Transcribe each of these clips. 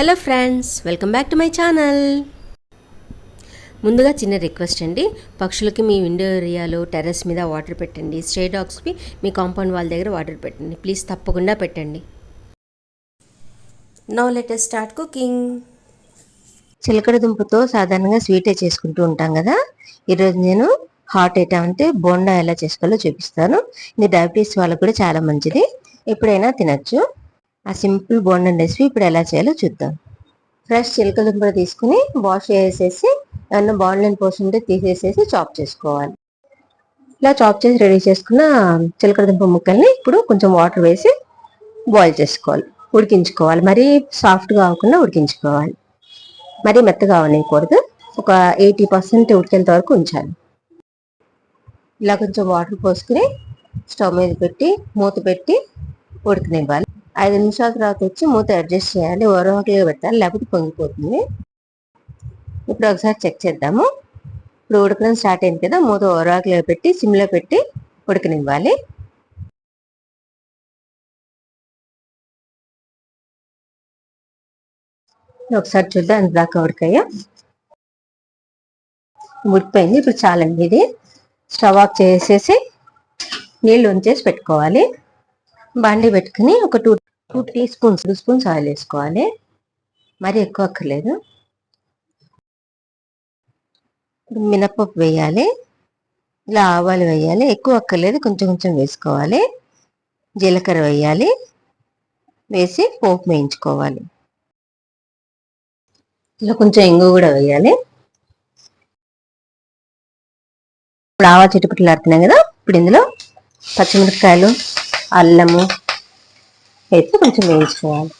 Hello friends welcome back to my channel. ముందుగా చిన్న request అండి. పక్షులకి మీ విండో ఏరియాలో టెర్రస్ మీద వాటర్ పెట్టండి. స్టే డాగ్స్కి మీ కాంపౌండ్ వాళ్ళ దగ్గర వాటర్ పెట్టండి. ప్లీజ్ తప్పకుండా పెట్టండి. Now let's start cooking. చిలకడ దుంపతో సాధారణంగా స్వీటే చేసుకుంటూ ఉంటాం కదా? ఈరోజు నేను హాట్ ఐటమ్ అంటే బోండా ఎలా చేసుకోవాలో చూపిస్తాను. ఇది డయాబెటీస్ వాళ్ళకు కూడా చాలా మంచిది. ఎప్పుడైనా తినచ్చు. ఆ సింపుల్ బోండా రెసిపీ ఇప్పుడు ఎలా చేయాలో చూద్దాం. ఫ్రెష్ చిలకదుంపలు తీసుకుని వాష్ చేసేసి ఏమన్నా బాండ్లని పోసుంటే ఉంటే తీసేసేసి చాప్ చేసుకోవాలి. ఇలా చాప్ చేసి రెడీ చేసుకున్న చిలకడదుంప ముక్కల్ని ఇప్పుడు కొంచెం వాటర్ వేసి బాయిల్ చేసుకోవాలి. ఉడికించుకోవాలి. మరీ సాఫ్ట్గా అవ్వకుండా ఉడికించుకోవాలి. మరీ మెత్తగా అవనియకూడదు. ఒక ఎయిటీ పర్సెంట్ ఉడికేంత వరకు ఉంచాలి. ఇలా కొంచెం వాటర్ పోసుకుని స్టవ్ మీద పెట్టి మూత పెట్టి ఉడకనివ్వాలి. ఐదు నిమిషాల తర్వాత వచ్చి మూత అడ్జస్ట్ చేయాలి. ఓరవకలుగా పెట్టాలి. లేకపోతే పొంగిపోతుంది. ఇప్పుడు ఒకసారి చెక్ చేద్దాము. ఇప్పుడు ఉడకడం స్టార్ట్ అయింది కదా. మూత ఓరవకలుగా పెట్టి సిమ్లో పెట్టి ఉడకనివ్వాలి. ఒకసారి చూద్దాం అంత దాకా ఉడకాయో. ఉడికిపోయింది. ఇప్పుడు చాలండి ఇది. స్టవ్ ఆఫ్ చేసేసి నీళ్ళు ఉంచేసి పెట్టుకోవాలి. బాండి పెట్టుకుని ఒక two two teaspoons two spoons oil వేసుకోవాలి. మరి ఎక్కువ అక్కర్లేదు. మినపప్పు వేయాలి. ఇలా ఆవాలు వేయాలి. ఎక్కువ అక్కర్లేదు. కొంచెం కొంచెం వేసుకోవాలి. జీలకర్ర వేయాలి. వేసి పోపు వేయించుకోవాలి. ఇలా కొంచెం ఇంగు కూడా వేయాలి. ఇప్పుడు ఆవా చిటుపుట్లు ఆడుతున్నాయి కదా. ఇప్పుడు ఇందులో పచ్చిమిరపకాయలు అల్లము వేసి కొంచెం వేయించుకోవాలి.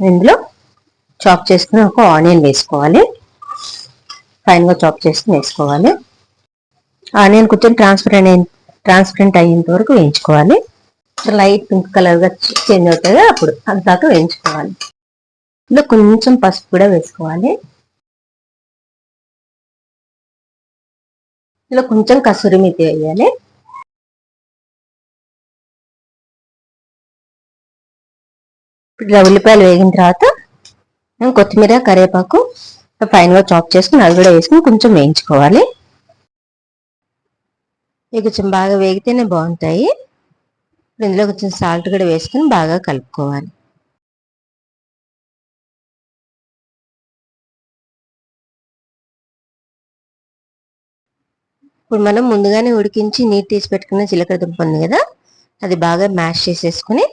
ఇందులో చాప్ చేసుకుని ఒక ఆనియన్ వేసుకోవాలి. ఫైన్గా చాప్ చేసుకుని వేసుకోవాలి. ఆనియన్ కొంచెం ట్రాన్స్పరెంట్ అయిన ట్రాన్స్పరెంట్ అయ్యేంత వరకు వేయించుకోవాలి. లైట్ పింక్ కలర్గా చేంజ్ అవుతుంది అప్పుడు అంతాక వేయించుకోవాలి. ఇందులో కొంచెం పసుపు కూడా వేసుకోవాలి. ఇందులో కొంచెం కసూరి మెతి వేయాలి. ఇప్పుడు ఉల్లిపాయలు వేగిన తర్వాత మేము కొత్తిమీర కరివేపాకు ఫైన్గా చాప్ చేసుకుని అవి కూడా వేసుకుని కొంచెం వేయించుకోవాలి. ఇవి కొంచెం బాగా వేగితేనే బాగుంటాయి. ఇందులో కొంచెం సాల్ట్ కూడా వేసుకుని బాగా కలుపుకోవాలి. ఇప్పుడు మనం ముందుగానే ఉడికించి నీరు తీసి పెట్టుకున్న జీలకర్ర దుంప ఉంది కదా అది బాగా మ్యాష్ చేసేసుకుని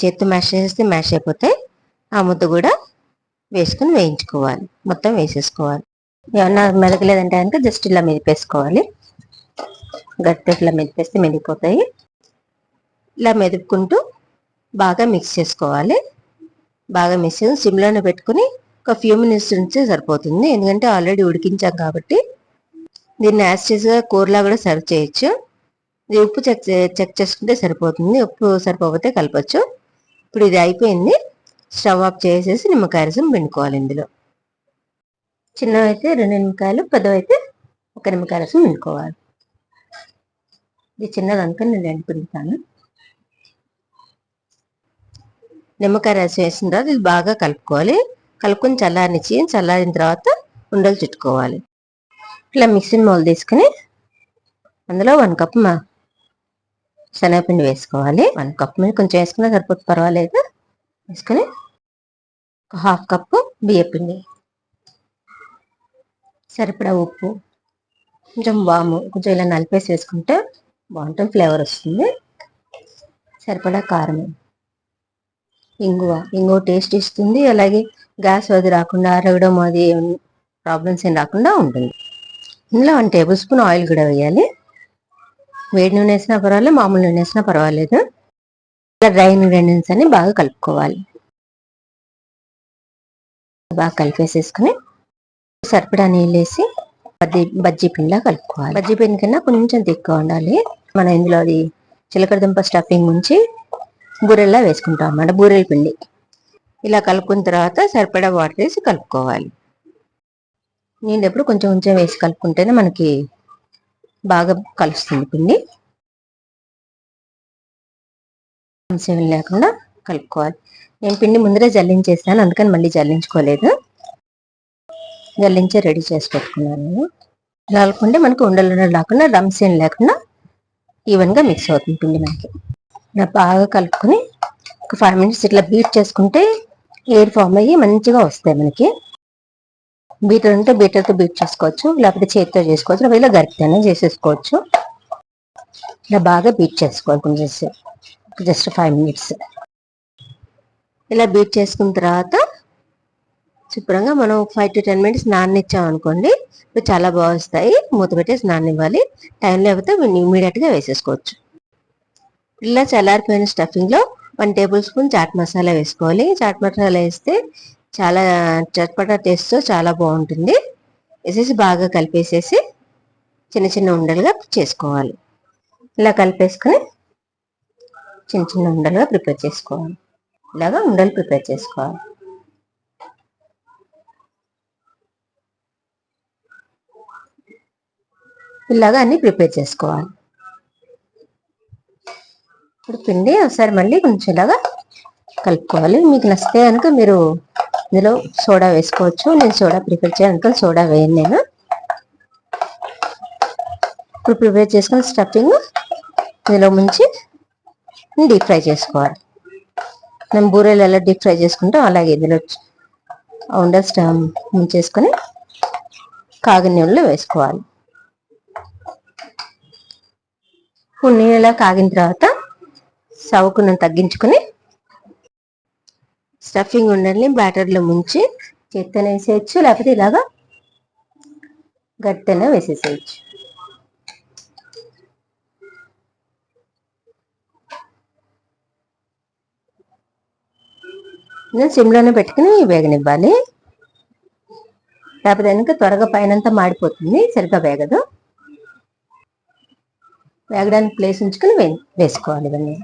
చేత్తో మ్యాష్ చేసేస్తే మ్యాష్ అయిపోతాయి. ఆ ముద్ద కూడా వేసుకుని వేయించుకోవాలి. మొత్తం వేసేసుకోవాలి. ఏమన్నా మెదకలేదంటే కనుక జస్ట్ ఇలా మెదిపేసుకోవాలి. గట్టి ఇట్లా మెదిపేస్తే మెదిగిపోతాయి. ఇలా మెదుపుకుంటూ బాగా మిక్స్ చేసుకోవాలి. బాగా మిక్స్ చేసి సిమ్లోనే పెట్టుకుని ఒక ఫ్యూ మినిట్స్ నుంచే సరిపోతుంది. ఎందుకంటే ఆల్రెడీ ఉడికించాం కాబట్టి దీన్ని యాస్టేజ్గా కూరలా కూడా సర్వ్ చేయొచ్చు. ఇది ఉప్పు చెక్ చెక్ చేసుకుంటే సరిపోతుంది. ఉప్పు సరిపోతే కలపచ్చు. ఇప్పుడు ఇది అయిపోయింది. స్టవ్ ఆఫ్ చేసేసి నిమ్మకాయ రసం పిండుకోవాలి ఇందులో. చిన్నవైతే రెండు నిమ్మకాయలు పెద్దవైతే ఒక నిమ్మకాయ రసం పిండుకోవాలి. ఇది చిన్నది అనుకుని నేను రెండు పిండుతాను. నిమ్మకాయ రసం వేసిన తర్వాత ఇది బాగా కలుపుకోవాలి. కలుపుకొని చల్లారనిచ్చి చల్లారిన తర్వాత ఉండలు చుట్టుకోవాలి. ఇట్లా మిక్సింగ్ మౌల్ తీసుకుని అందులో వన్ కప్ మా శనగపిండి వేసుకోవాలి. వన్ కప్ మీద కొంచెం వేసుకున్నా సరిపోతే పర్వాలేదు. వేసుకుని ఒక హాఫ్ కప్పు బియ్యపిండి సరిపడా ఉప్పు కొంచెం వాము కొంచెం ఇలా నలిపేసి వేసుకుంటే బాగుంటుంది ఫ్లేవర్ వస్తుంది. సరిపడా కారం ఇంగువ ఇంగువ టేస్ట్ ఇస్తుంది. అలాగే గ్యాస్ అది రాకుండా అరగడం అది ప్రాబ్లమ్స్ ఏం రాకుండా ఉంటుంది. ఇందులో వన్ టేబుల్ స్పూన్ ఆయిల్ కూడా వేయాలి. వేడి నూనె వేసినా పర్వాలేదు మామూలు నూనె వేసినా పర్వాలేదు. ఇలా డ్రై ఇంగ్రీడియంట్స్ అని బాగా కలుపుకోవాలి. బాగా కలిపేసేసుకుని సరిపడా నీళ్ళు వేసి బజ్జీ బజ్జీ పిండిలా కలుపుకోవాలి. బజ్జీ పిండి కన్నా కొంచెం తిక్కువ ఉండాలి. మనం ఇందులో అది చిలకడ దుంప స్టఫింగ్ ఉంచి బూరెల్లా వేసుకుంటాం అన్నమాట బూరెల పిండి. ఇలా కలుపుకున్న తర్వాత సరిపడా వాటర్ వేసి కలుపుకోవాలి. నీళ్ళు ఎప్పుడు కొంచెం కొంచెం వేసి కలుపుకుంటేనే మనకి బాగా కలుస్తుంది పిండి. అంశం లేకుండా కలుపుకోవాలి. నేను పిండి ముందరే జల్లించేసాను అందుకని మళ్ళీ జల్లించుకోలేదు. జల్లించే రెడీ చేసి పెట్టుకున్నాను నేను. కలుపుకుంటే మనకు ఉండలు ఉండలు లేకుండా రంసేం లేకుండా ఈవెన్గా మిక్స్ అవుతుంది పిండి మనకి. బాగా కలుపుకొని ఒక ఫైవ్ మినిట్స్ ఇట్లా బీట్ చేసుకుంటే ఎయిర్ ఫామ్ అయ్యి మంచిగా వస్తాయి మనకి. బీటర్ ఉంటే బీటర్తో బీట్ చేసుకోవచ్చు. లేకపోతే చేతితో చేసుకోవచ్చు. లేకపోతే ఇలా గరిటెనే చేసేసుకోవచ్చు. ఇలా బాగా బీట్ చేసుకోవాలి కొంచెం జస్ట్ ఫైవ్ మినిట్స్. ఇలా బీట్ చేసుకున్న తర్వాత శుభ్రంగా మనం ఫైవ్ టు టెన్ మినిట్స్ నాననిచ్చాం అనుకోండి ఇవి చాలా బాగా వస్తాయి. మూత పెట్టేసి నాననివ్వాలి. టైం లేకపోతే ఇమీడియట్గా వేసేసుకోవచ్చు. ఇలా చల్లారిపోయిన స్టఫింగ్లో one tablespoon chaat masala వేసుకోవాలి. చాట్ మసాలా వేస్తే చాలా చట్పట టేస్ట్ చాలా బాగుంటుంది. వేసేసి బాగా కలిపేసేసి చిన్న చిన్న ఉండలుగా చేసుకోవాలి. ఇలా కలిపేసుకొని చిన్న చిన్న ఉండలుగా ప్రిపేర్ చేసుకోవాలి. ఇలాగా ఉండలు ప్రిపేర్ చేసుకోవాలి. ఇలాగా అన్ని ప్రిపేర్ చేసుకోవాలి. ఇప్పుడు పిండి ఒకసారి మళ్ళీ కొంచెం ఇలాగా కలుపుకోవాలి. మీకు నచ్చితే కనుక మీరు ఇందులో సోడా వేసుకోవచ్చు. నేను సోడా ప్రిపేర్ చేయడానికి సోడా వేయను నేను. ఇప్పుడు ప్రిపేర్ చేసుకున్న స్టఫింగ్ ఇందులో ముంచి డీప్ ఫ్రై చేసుకోవాలి. మనం బూరెలు ఎలా డీప్ ఫ్రై చేసుకుంటాం అలాగే ఇందులో ఉండల్ స్టవ్ ముంచేసుకొని కాగిన నీళ్ళు వేసుకోవాలి. నీళ్ళలా కాగిన తర్వాత సవుకును తగ్గించుకొని స్టఫింగ్ ఉండాలి బ్యాటర్లో ముంచి చేత్తన వేసేయచ్చు లేకపోతే ఇలాగా గట్టెన వేసేసేయచ్చు. సిమ్లోనే పెట్టుకుని వేగనివ్వాలి. లేకపోతే కనుక త్వరగా పైనంతా మాడిపోతుంది సరిగ్గా వేగదు. వేగడానికి ప్లేస్ ఉంచుకొని వే వేసుకోవాలి ఇవన్నీ.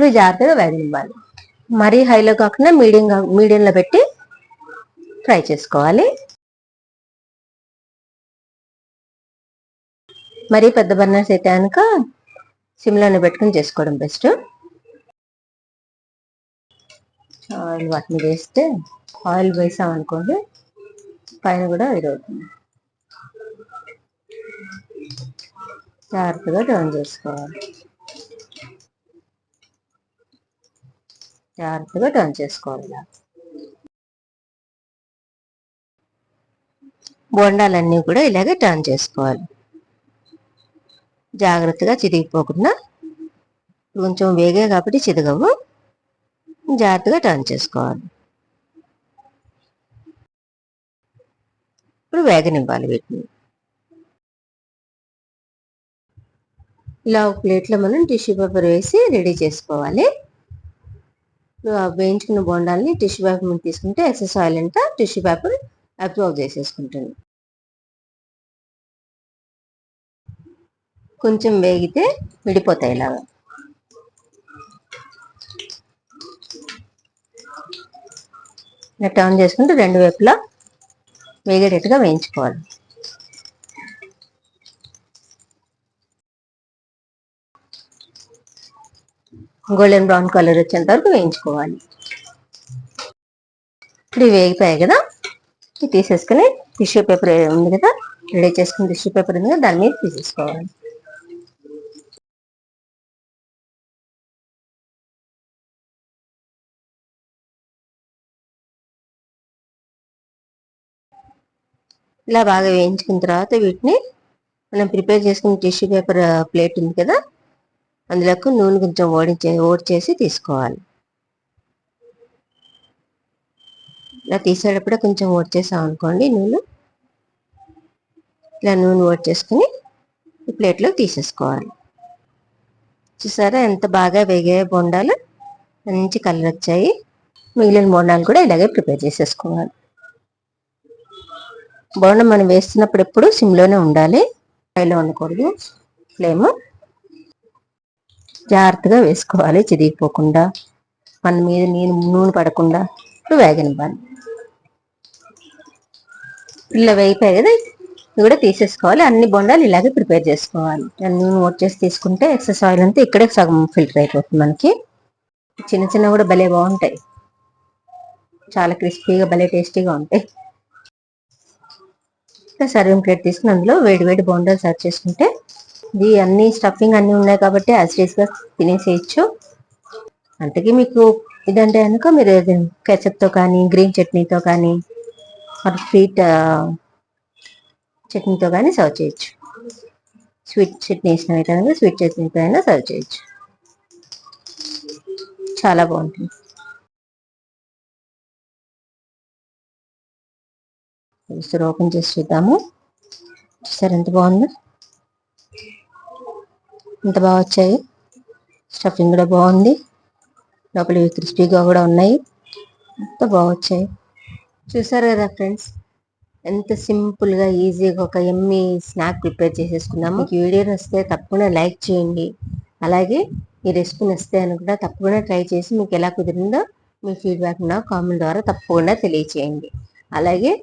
ఇప్పుడు జాగ్రత్తగా వేగనివ్వాలి మరీ హైలో కాకుండా మీడియం మీడియంలో పెట్టి ఫ్రై చేసుకోవాలి. మరీ పెద్ద బర్నర్స్ అయితే కనుక సిమ్లోనే పెట్టుకుని చేసుకోవడం బెస్ట్. ఆయిల్ వాటిని వేస్తే ఆయిల్ వేసాం అనుకోండి పైన కూడా అవుతుంది. జాగ్రత్తగా టర్న్ చేసుకోవాలి. జాగ్రత్తగా టర్న్ చేసుకోవాలి బోండాలన్నీ కూడా ఇలాగే టర్న్ చేసుకోవాలి. జాగ్రత్తగా చిరిగిపోకుండా కొంచెం వేగే కాబట్టి చిరగవు జాగ్రత్తగా టర్న్ చేసుకోవాలి. ఇప్పుడు వేగనివ్వాలి వీటిని. ఇలా ఒక ప్లేట్లో మనం టిష్యూ పేపర్ వేసి రెడీ చేసుకోవాలి. వేయించుకున్న బొండాలని టిష్యూ పేపర్ మీద తీసుకుంటే ఎక్సెస్ ఆయిల్ అంతా టిష్యూ పేపర్ అబ్జర్వ్ చేసేసుకుంటుంది. కొంచెం వేగితే విడిపోతాయి ఇలాగా. ఇలా టర్న్ చేసుకుంటే రెండు వైపులా వేగేటట్టుగా వేయించుకోవాలి. గోల్డెన్ బ్రౌన్ కలర్ వచ్చేంత వరకు వేయించుకోవాలి. ఇప్పుడు వేగిపోయాయి కదా? తీసేసుకుని టిష్యూ పేపర్ ఉంది కదా? రెడీ చేసుకుని టిష్యూ పేపర్ ఉంది కదా? దాని మీద తీసేసుకోవాలి. ఇలా బాగా వేయించుకున్న తర్వాత వీటిని మనం ప్రిపేర్ చేసుకున్న టిష్యూ పేపర్ ప్లేట్ ఉంది కదా? అందులోకి నూనె కొంచెం ఓడించే ఓడిచేసి తీసుకోవాలి. ఇలా తీసేటప్పుడే కొంచెం ఓడ్చేసాం అనుకోండి నూనె. ఇలా నూనె ఓడ్చేసుకుని ఈ ప్లేట్లో తీసేసుకోవాలి. చూసారా ఎంత బాగా వేగే బొండాలు? మంచి కలర్ వచ్చాయి. మిగిలిన బొండాలు కూడా ఇలాగే ప్రిపేర్ చేసేసుకోవాలి. బోండం మనం వేస్తున్నప్పుడు ఎప్పుడు సిమ్లోనే ఉండాలి. ఫ్రైలో ఉండకూడదు. ఫ్లేమ్ జాగ్రత్తగా వేసుకోవాలి చిరిగిపోకుండా మన మీద నేను నూనె పడకుండా ఇప్పుడు వేగనివ్వాలి ఇలా వేగిపోయాయి కదా ఇవి కూడా తీసేసుకోవాలి. అన్ని బొండాలు ఇలాగే ప్రిపేర్ చేసుకోవాలి. నూనె వచ్చేసి తీసుకుంటే ఎక్సెస్ ఆయిల్ అంతా ఇక్కడే సగం ఫిల్టర్ అయిపోతుంది మనకి. చిన్న చిన్న కూడా భలే బాగుంటాయి. చాలా క్రిస్పీగా భలే టేస్టీగా ఉంటాయి. సర్వింగ్ ప్లేట్ తీసుకుని అందులో వేడి వేడి బొండాలు సర్వ్ చేసుకుంటే ఇది అన్ని స్టఫింగ్ అన్ని ఉన్నాయి కాబట్టి గా తినేసేయచ్చు. అంతకీ మీకు ఇదంటే కనుక మీరు కెచప్తో కానీ గ్రీన్ చట్నీతో కానీ స్వీట్ చట్నీతో కానీ సర్వ్ చేయొచ్చు. స్వీట్ చట్నీ ఇష్టం అయితే కనుక స్వీట్ చట్నీతో అయినా సర్వ్ చేయొచ్చు. చాలా బాగుంటుంది. ఒకసారి ఓపెన్ చేసి చూద్దాము. చూసారు ఎంత బాగుందో? ఇంత బాగా వచ్చాయి. స్టఫింగ్ కూడా బాగుంది. లోపల క్రిస్పీగా కూడా ఉన్నాయి. ఎంత బాగా వచ్చాయి. చూసారు కదా ఫ్రెండ్స్? ఎంత సింపుల్గా ఈజీగా ఒక ఎమ్మి స్నాక్ ప్రిపేర్ చేసేసుకున్నాము. మీకు వీడియో వస్తే తప్పకుండా లైక్ చేయండి. అలాగే ఈ రెసిపీ వస్తే కూడా తప్పకుండా ట్రై చేసి మీకు ఎలా కుదిరిందో మీ ఫీడ్బ్యాక్ నా కామెంట్ ద్వారా తప్పకుండా తెలియచేయండి. అలాగే